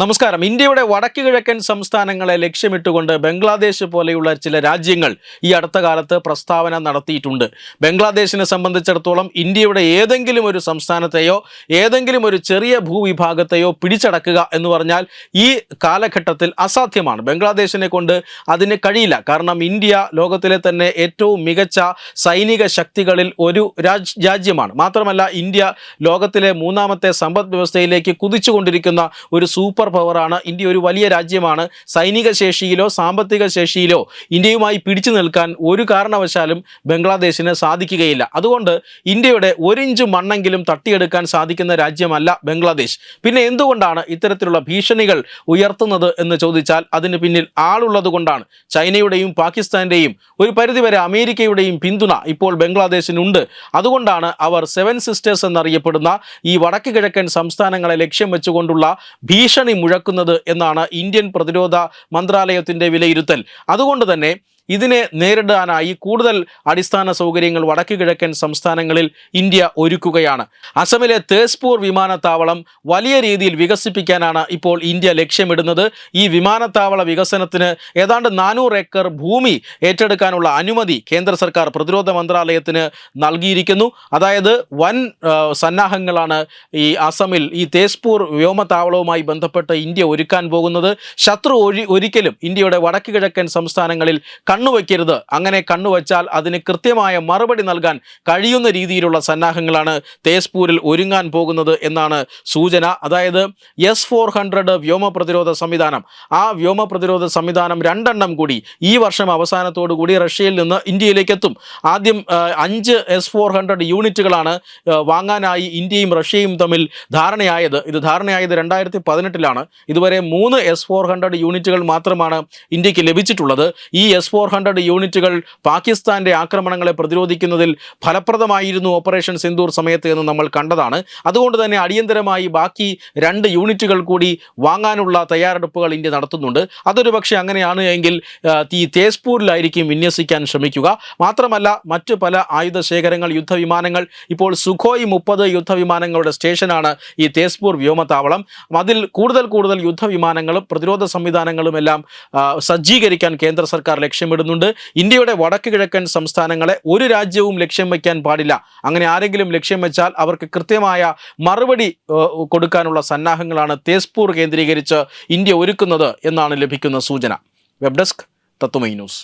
നമസ്കാരം. ഇന്ത്യയുടെ വടക്ക് കിഴക്കൻ സംസ്ഥാനങ്ങളെ ലക്ഷ്യമിട്ടുകൊണ്ട് ബംഗ്ലാദേശ് പോലെയുള്ള ചില രാജ്യങ്ങൾ ഈ അടുത്ത കാലത്ത് പ്രസ്താവന നടത്തിയിട്ടുണ്ട്. ബംഗ്ലാദേശിനെ സംബന്ധിച്ചിടത്തോളം ഇന്ത്യയുടെ ഏതെങ്കിലും ഒരു സംസ്ഥാനത്തെയോ ഏതെങ്കിലും ഒരു ചെറിയ ഭൂവിഭാഗത്തെയോ പിടിച്ചടക്കുക എന്ന് പറഞ്ഞാൽ ഈ കാലഘട്ടത്തിൽ അസാധ്യമാണ്. ബംഗ്ലാദേശിനെ കൊണ്ട് അതിന് കഴിയില്ല. കാരണം ഇന്ത്യ ലോകത്തിലെ തന്നെ ഏറ്റവും മികച്ച സൈനിക ശക്തികളിൽ ഒരു രാജ്യമാണ്. മാത്രമല്ല ഇന്ത്യ ലോകത്തിലെ മൂന്നാമത്തെ സമ്പദ് വ്യവസ്ഥയിലേക്ക് കുതിച്ചുകൊണ്ടിരിക്കുന്ന ഒരു സൂപ്പർ പവറാണ് ഇന്ത്യ ഒരു വലിയ രാജ്യമാണ്. സൈനിക ശേഷിയിലോ സാമ്പത്തിക ശേഷിയിലോ ഇന്ത്യയുമായി പിടിച്ചു നിൽക്കാൻ ഒരു കാരണവശാലും ബംഗ്ലാദേശിന് സാധിക്കുകയില്ല. അതുകൊണ്ട് ഇന്ത്യയുടെ ഒരിഞ്ച് മണ്ണെങ്കിലും തട്ടിയെടുക്കാൻ സാധിക്കുന്ന രാജ്യമല്ല ബംഗ്ലാദേശ്. പിന്നെ എന്തുകൊണ്ടാണ് ഇത്തരത്തിലുള്ള ഭീഷണികൾ ഉയർത്തുന്നത് എന്ന് ചോദിച്ചാൽ അതിന് പിന്നിൽ ആളുള്ളത് കൊണ്ടാണ്. ചൈനയുടെയും പാകിസ്ഥാന്റെയും ഒരു പരിധിവരെ അമേരിക്കയുടെയും പിന്തുണ ഇപ്പോൾ ബംഗ്ലാദേശിനുണ്ട്. അതുകൊണ്ടാണ് അവർ സെവൻ സിസ്റ്റേഴ്സ് എന്നറിയപ്പെടുന്ന ഈ വടക്ക് കിഴക്കൻ സംസ്ഥാനങ്ങളെ ലക്ഷ്യം വെച്ചുകൊണ്ടുള്ള ഭീഷണി മുഴക്കുന്നത് എന്നാണ് ഇന്ത്യൻ പ്രതിരോധ മന്ത്രാലയത്തിന്റെ വിലയിരുത്തൽ. അതുകൊണ്ട് തന്നെ ഇതിനെ നേരിടാനായി കൂടുതൽ അടിസ്ഥാന സൗകര്യങ്ങൾ വടക്കു കിഴക്കൻ സംസ്ഥാനങ്ങളിൽ ഇന്ത്യ ഒരുക്കുകയാണ്. അസമിലെ തേസ്പൂർ വിമാനത്താവളം വലിയ രീതിയിൽ വികസിപ്പിക്കാനാണ് ഇപ്പോൾ ഇന്ത്യ ലക്ഷ്യമിടുന്നത്. ഈ വിമാനത്താവള വികസനത്തിന് ഏതാണ്ട് നാനൂറ് ഏക്കർ ഭൂമി ഏറ്റെടുക്കാനുള്ള അനുമതി കേന്ദ്ര സർക്കാർ പ്രതിരോധ മന്ത്രാലയത്തിന് നൽകിയിരിക്കുന്നു. അതായത് വൻ സന്നാഹങ്ങളാണ് ഈ അസമിൽ ഈ തേസ്പൂർ വ്യോമത്താവളവുമായി ബന്ധപ്പെട്ട് ഇന്ത്യ ഒരുക്കാൻ പോകുന്നത്. ശത്രു ഒരിക്കലും ഇന്ത്യയുടെ വടക്കു കിഴക്കൻ സംസ്ഥാനങ്ങളിൽ കണ്ണുവയ്ക്കരുത് അങ്ങനെ കണ്ണുവച്ചാൽ അതിന് കൃത്യമായ മറുപടി നൽകാൻ കഴിയുന്ന രീതിയിലുള്ള സന്നാഹങ്ങളാണ് തേസ്പൂരിൽ ഒരുങ്ങാൻ പോകുന്നത് എന്നാണ് സൂചന. അതായത് എസ് ഫോർ ഹൺഡ്രഡ് വ്യോമ പ്രതിരോധ സംവിധാനം. ആ വ്യോമ പ്രതിരോധ സംവിധാനം രണ്ടെണ്ണം കൂടി ഈ വർഷം അവസാനത്തോടു കൂടി റഷ്യയിൽ നിന്ന് ഇന്ത്യയിലേക്ക് എത്തും. ആദ്യം അഞ്ച് എസ് ഫോർ ഹൺഡ്രഡ് യൂണിറ്റുകളാണ് വാങ്ങാനായി ഇന്ത്യയും റഷ്യയും തമ്മിൽ ധാരണയായത്. ഇത് ധാരണയായത് രണ്ടായിരത്തി പതിനെട്ടിലാണ്. ഇതുവരെ മൂന്ന് എസ് ഫോർ ഹൺഡ്രഡ് യൂണിറ്റുകൾ മാത്രമാണ് ഇന്ത്യയ്ക്ക് ലഭിച്ചിട്ടുള്ളത്. ഈ എസ് ഫോർ ഹൺഡ്രഡ് യൂണിറ്റുകൾ പാകിസ്ഥാന്റെ ആക്രമണങ്ങളെ പ്രതിരോധിക്കുന്നതിൽ ഫലപ്രദമായിരുന്നു ഓപ്പറേഷൻ സിന്ദൂർ സമയത്ത് എന്ന് നമ്മൾ കണ്ടതാണ്. അതുകൊണ്ട് തന്നെ അടിയന്തരമായി ബാക്കി രണ്ട് യൂണിറ്റുകൾ കൂടി വാങ്ങാനുള്ള തയ്യാറെടുപ്പുകൾ ഇന്ത്യ നടത്തുന്നുണ്ട്. അതൊരു പക്ഷേ അങ്ങനെയാണ് എങ്കിൽ ഈ തേസ്പൂരിലായിരിക്കും വിന്യസിക്കാൻ ശ്രമിക്കുക. മാത്രമല്ല മറ്റു പല ആയുധ ശേഖരങ്ങൾ യുദ്ധവിമാനങ്ങൾ ഇപ്പോൾ സുഖോയ് മുപ്പത് യുദ്ധവിമാനങ്ങളുടെ സ്റ്റേഷനാണ് ഈ തേസ്പൂർ വ്യോമത്താവളം. അതിൽ കൂടുതൽ കൂടുതൽ യുദ്ധവിമാനങ്ങളും പ്രതിരോധ സംവിധാനങ്ങളും എല്ലാം സജ്ജീകരിക്കാൻ കേന്ദ്ര സർക്കാർ ലക്ഷ്യമിടുന്നുണ്ട് ഇന്ത്യയുടെ വടക്ക് കിഴക്കൻ സംസ്ഥാനങ്ങളെ ഒരു രാജ്യവും ലക്ഷ്യം വയ്ക്കാൻ പാടില്ല. അങ്ങനെ ആരെങ്കിലും ലക്ഷ്യം വെച്ചാൽ അവർക്ക് കൃത്യമായ മറുപടി കൊടുക്കാനുള്ള സന്നാഹങ്ങളാണ് തേസ്പൂർ കേന്ദ്രീകരിച്ച് ഇന്ത്യ ഒരുക്കുന്നത് എന്നാണ് ലഭിക്കുന്ന സൂചന. Web desk Tatwamayi news.